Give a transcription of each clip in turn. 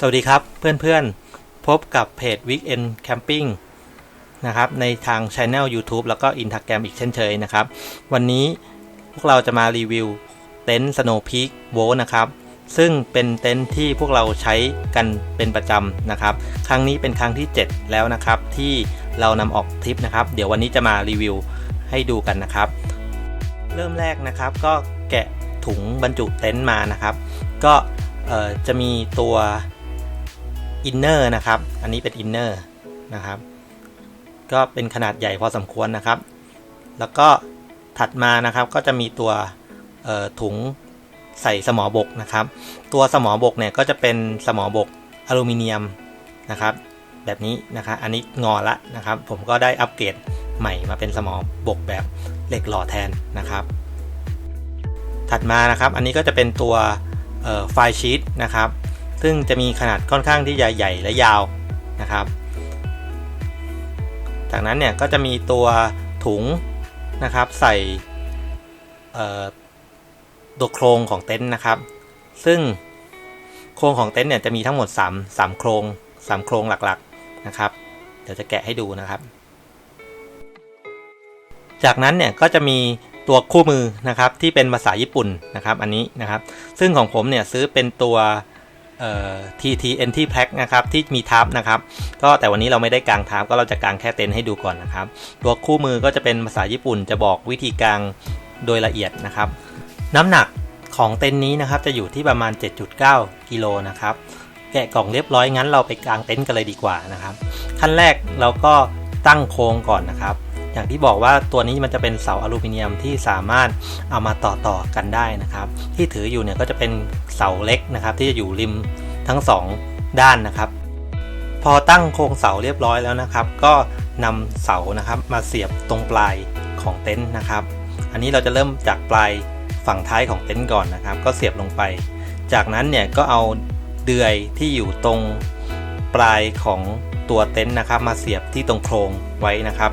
สวัสดีครับเพื่อนๆ พบกับเพจ Weekend Camping นะครับในทาง Channel YouTube แล้วก็ Instagram อีกเช่นเคยนะครับ วันนี้พวกเราจะมารีวิวเต็นท์ Snow Peak w o นะครับ ซึ่งเป็นเต็นท์ที่พวกเราใช้กันเป็นประจำนะครับ ครั้งนี้เป็นครั้งที่ 7 แล้วนะครับ ที่เรานำออกทริปนะครับ เดี๋ยววันนี้จะมารีวิวให้ดูกันนะครับ เริ่มแรกนะครับก็แกะถุงบรรจุเต็นท์มานะครับ ก็จะมีตัว อินเนอร์นะครับ อันนี้เป็นอินเนอร์นะครับ ก็เป็นขนาดใหญ่พอสมควรนะครับ แล้วก็ถัดมานะครับก็จะมีตัวถุงใส่สมอบกนะครับ ตัวสมอบกเนี่ยก็จะเป็นสมอบกอลูมิเนียมนะครับ แบบนี้นะครับ อันนี้งอละนะครับ ผมก็ได้อัปเกรดใหม่มาเป็นสมอบกแบบเหล็กหล่อแทนนะครับ ถัดมานะครับ อันนี้ก็จะเป็นตัวไฟชีตนะครับ ซึ่งจะมีขนาดค่อนข้างที่จะใหญ่และยาวนะครับ จากนั้นเนี่ยก็จะมีตัวถุงนะครับใส่ตัวโครงของเต็นท์นะครับ ซึ่งโครงของเต็นท์เนี่ยจะมีทั้งหมด 3 3 โครง 3 โครงหลักๆนะครับ เดี๋ยวจะแกะให้ดูนะครับ จากนั้นเนี่ยก็จะมีตัวคู่มือนะครับที่เป็นภาษาญี่ปุ่นนะครับ อันนี้นะครับ ซึ่งของผมเนี่ยซื้อเป็นตัว TTNT Pack นะครับที่มีทับนะครับก็แต่วันนี้เราไม่ได้กางทับก็เราจะกางแค่เต็นท์ให้ดูก่อนนะครับ ตัวคู่มือก็จะเป็นภาษาญี่ปุ่นจะบอกวิธีกางโดยละเอียดนะครับ น้ำหนักของเต็นท์นี้นะครับจะอยู่ที่ประมาณ 7.9กิโลนะครับแกะกล่องเรียบร้อยงั้นเราไปกางเต็นท์กันเลยดีกว่านะครับ ขั้นแรกเราก็ตั้งโครงก่อนนะครับ อย่างที่บอกว่าตัวนี้มันจะเป็นเสาอลูมิเนียมที่สามารถเอามาต่อต่อกันได้นะครับ ที่ถืออยู่เนี่ยก็จะเป็นเสาเล็กนะครับ ที่จะอยู่ริมทั้ง 2 ด้านนะครับ พอตั้งโครงเสาเรียบร้อยแล้วนะครับ ก็นำเสานะครับมาเสียบตรงปลายของเต็นท์นะครับ อันนี้เราจะเริ่มจากปลายฝั่งท้ายของเต็นท์ก่อนนะครับ ก็เสียบลงไป จากนั้นเนี่ยก็เอาเดือยที่อยู่ตรงปลายของตัวเต็นท์นะครับ มาเสียบที่ตรงโครงไว้นะครับ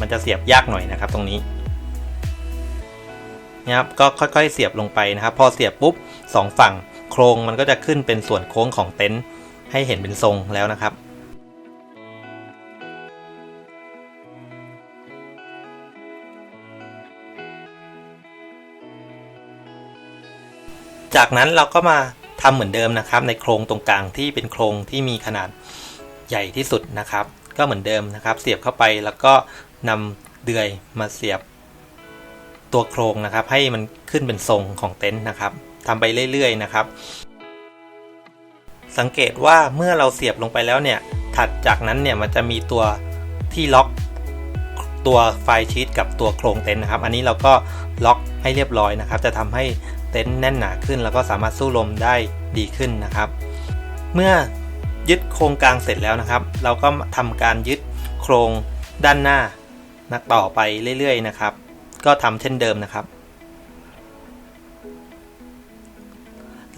มันจะเสียบยากหน่อยนะครับตรงนี้นะครับก็ค่อยๆเสียบลงไปนะครับ พอเสียบปุ๊บสองฝั่งโครงมันก็จะขึ้นเป็นส่วนโค้งของเต็นท์ให้เห็นเป็นทรงแล้วนะครับจากนั้นเราก็มาทำเหมือนเดิมนะครับ ในโครงตรงกลางที่เป็นโครงที่มีขนาดใหญ่ที่สุดนะครับ ก็เหมือนเดิมนะครับ เสียบเข้าไปแล้วก็ นำเดือยมาเสียบ ตัวโครงนะครับ ให้มันขึ้นเป็นทรงของเต็นท์นะครับทำไปเรื่อยๆนะครับ สังเกตว่าเมื่อเราเสียบลงไปแล้วเนี่ย ถัดจากนั้นเนี่ยมันจะมีตัวที่ล็อกตัวไฟชีตกับตัวโครงเต็นท์นะครับ อันนี้เราก็ล็อกให้เรียบร้อยนะครับ จะทำให้เต็นท์แน่นหนาขึ้น แล้วก็สามารถสู้ลมได้ดีขึ้นนะครับ เมื่อยึดโครงกลางเสร็จแล้วนะครับ เราก็ทำการยึดโครงด้านหน้า นักต่อไปเรื่อยๆนะครับ ก็ทำเช่นเดิมนะครับ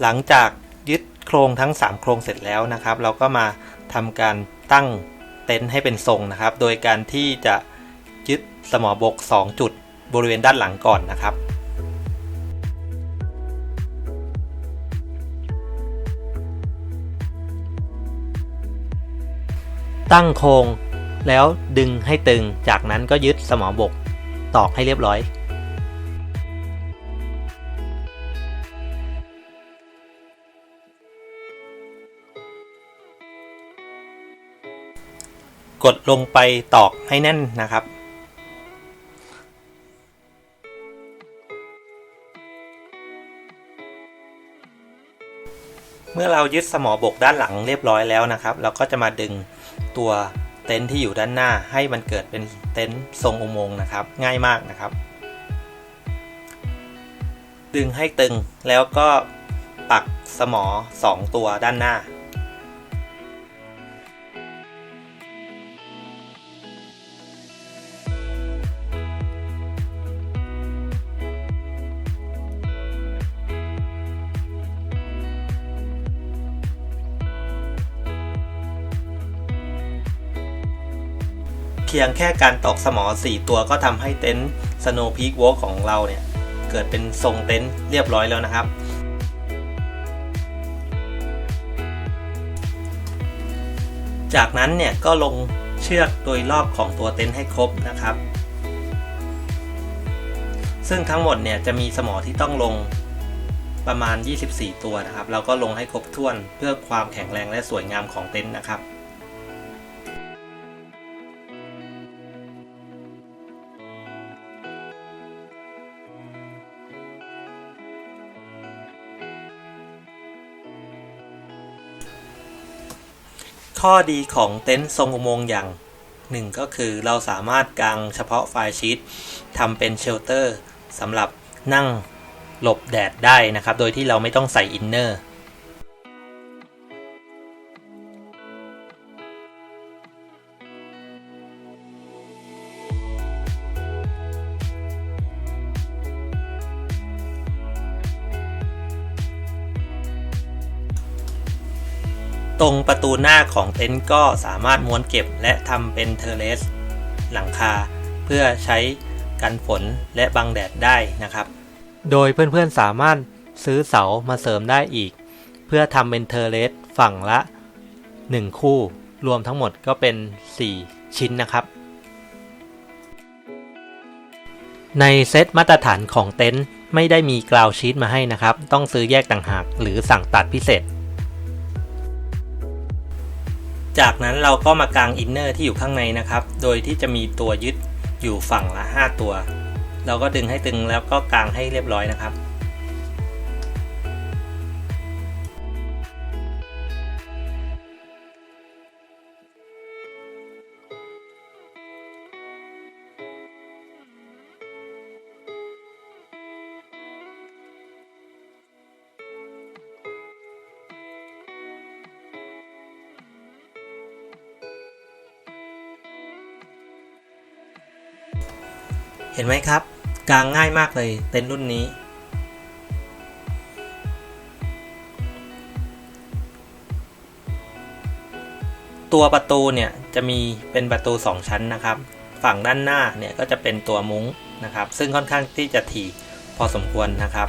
หลังจากยึดโครงทั้ง 3 โครงเสร็จแล้วนะครับ เราก็มาทำการตั้งเต็นท์ให้เป็นทรงนะครับ โดยการที่จะยึดสมอบก 2 จุดบริเวณด้านหลังก่อนนะครับตั้งโครง แล้วดึงให้ตึง จากนั้นก็ยึดสมอบก ตอกให้เรียบร้อย กดลงไปตอกให้แน่นนะครับเมื่อเรายึดสมอบกด้านหลังเรียบร้อยแล้วนะครับ เราก็จะมาดึงตัว เต็นท์ที่อยู่ด้านหน้าให้มันเกิดเป็นเต็นท์ทรงอุโมงค์นะครับ ง่ายมากนะครับ ดึงให้ตึงแล้วก็ปักสมอ 2 ตัวด้านหน้า พียงแค่การตอกสมอ 4 ตัวก็ทำให้เต็นท์ Snow Peak Walk ของเราเนี่ย เกิดเป็นทรงเต็นท์เรียบร้อยแล้วนะครับ จากนั้นเนี่ยก็ลงเชือกโดยรอบของตัวเต็นท์ให้ครบนะครับ ซึ่งทั้งหมดเนี่ยจะมีสมอที่ต้องลงประมาณ 24 ตัวนะครับ เราก็ลงให้ครบถ้วนเพื่อความแข็งแรงและสวยงามของเต็นท์นะครับ ข้อดีของเต็นท์ทรงอุโมงค์อย่างหนึ่งก็คือเราสามารถกางเฉพาะไฟชีตทำเป็นเชลเตอร์สำหรับนั่งหลบแดดได้นะครับ โดยที่เราไม่ต้องใส่อินเนอร์ ตรงประตูหน้าของเต็นท์ก็สามารถม้วนเก็บและทำเป็นเทเลส หลังคา เพื่อใช้กันฝนและบังแดดได้นะครับ โดยเพื่อนๆสามารถซื้อเสามาเสริมได้อีก เพื่อทำเป็นเทเลสฝั่งละ 1 คู่ รวมทั้งหมดก็เป็น 4 ชิ้นนะครับ ในเซตมาตรฐานของเต็นท์ไม่ได้มีกราวชีตมาให้นะครับ ต้องซื้อแยกต่างหากหรือสั่งตัดพิเศษ จากนั้นเราก็มากางอินเนอร์ที่อยู่ข้างในนะครับ โดยที่จะมีตัวยึดอยู่ฝั่งละ 5 ตัว เราก็ดึงให้ตึงแล้วก็กางให้เรียบร้อยนะครับ เห็นไหมครับ กางง่ายมากเลยเต็นท์รุ่นนี้ ตัวประตูเนี่ยจะมีเป็นประตู 2 ชั้นนะครับ ฝั่งด้านหน้าเนี่ยก็จะเป็นตัวมุ้งนะครับ ซึ่งค่อนข้างที่จะถี่พอสมควรนะครับ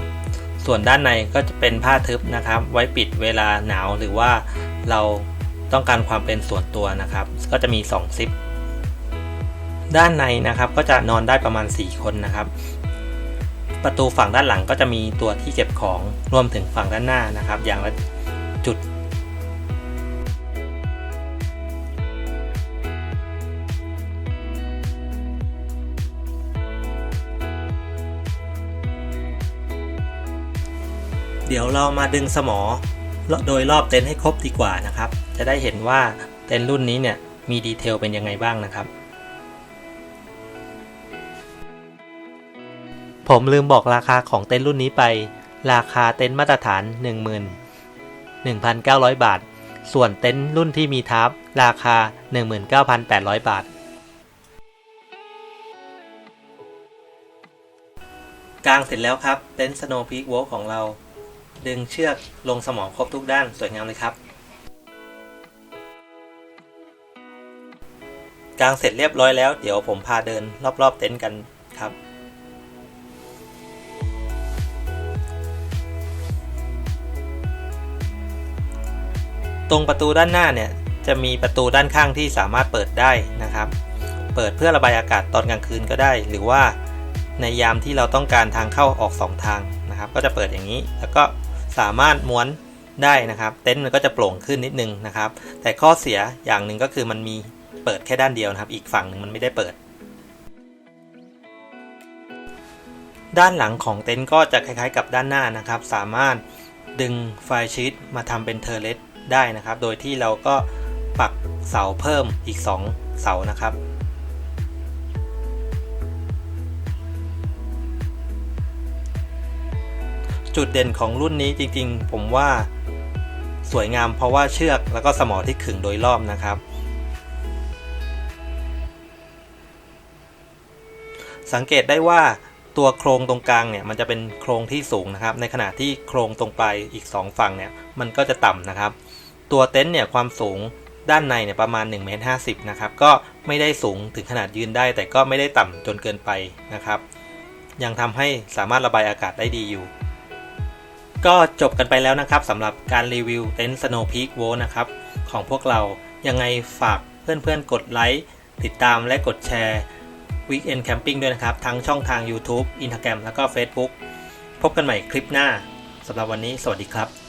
ส่วนด้านในก็จะเป็นผ้าทึบนะครับ ไว้ปิดเวลาหนาวหรือว่าเราต้องการความเป็นส่วนตัวนะครับ ก็จะมี 2 ซิป ด้านในนะครับก็จะนอนได้ประมาณ 4 คนนะครับ ประตูฝั่งด้านหลังก็จะมีตัวที่เก็บของรวมถึงฝั่งด้านหน้านะครับ อย่างละจุดเดี๋ยวเรามาดึงสมอโดยรอบเต็นท์ให้ครบดีกว่านะครับ จะได้เห็นว่าเต็นท์รุ่นนี้เนี่ยมีดีเทลเป็นยังไงบ้างนะครับ ผมลืมบอกราคาของเต็นท์รุ่นนี้ไป ราคาเต็นท์มาตรฐาน 11,900 บาท ส่วนเต็นท์รุ่นที่มีทับราคา 19,800 บาทกางเสร็จแล้วครับ เต็นท์ Snow Peak Walk ของเรา ดึงเชือกลงสมองครบทุกด้านสวยงามเลยครับกางเสร็จเรียบร้อยแล้ว เดี๋ยวผมพาเดินรอบๆเต็นท์กันครับ ตรงประตูด้านหน้าเนี่ยจะมีประตูด้านข้างที่สามารถเปิดได้นะครับ เปิดเพื่อระบายอากาศตอนกลางคืนก็ได้ หรือว่าในยามที่เราต้องการทางเข้าออกสองทางนะครับ ก็จะเปิดอย่างนี้ แล้วก็สามารถม้วนได้นะครับ เต็นท์มันก็จะโปร่งขึ้นนิดนึงนะครับ แต่ข้อเสียอย่างหนึ่งก็คือมันมีเปิดแค่ด้านเดียวนะครับ อีกฝั่งหนึ่งมันไม่ได้เปิด ด้านหลังของเต็นท์ก็จะคล้ายๆ กับด้านหน้านะครับ สามารถดึงไฟชีตมาทำเป็นเทอร์เลส ได้นะครับ โดยที่เราก็ปักเสาเพิ่มอีก 2 เสานะครับ จุดเด่นของรุ่นนี้จริงๆ ผมว่าสวยงามเพราะว่าเชือกแล้วก็สมอที่ขึงโดยรอบนะครับ สังเกตได้ว่าตัวโครงตรงกลางเนี่ยมันจะเป็นโครงที่สูงนะครับ ในขณะที่โครงตรงปลายอีก 2 ฝั่งเนี่ยมันก็จะต่ำนะครับ ตัวเต็นท์เนี่ยความสูงด้านในเนี่ยประมาณ1เมตร50นะครับก็ไม่ได้สูงถึงขนาดยืนได้ แต่ก็ไม่ได้ต่ำจนเกินไปนะครับ ยังทำให้สามารถระบายอากาศได้ดีอยู่ ก็จบกันไปแล้วนะครับสำหรับการรีวิวเต็นท์ Snow Peak w o นะครับของพวกเรายังไงฝากเพื่อนๆกดไลค์ติดตามและกดแชร์ Weekend Camping ด้วยนะครับ ทั้งช่องทาง YouTube Instagram แล้วก็ Facebook พบกันใหม่คลิปหน้าสำหรับวันนี้ สวัสดีครับ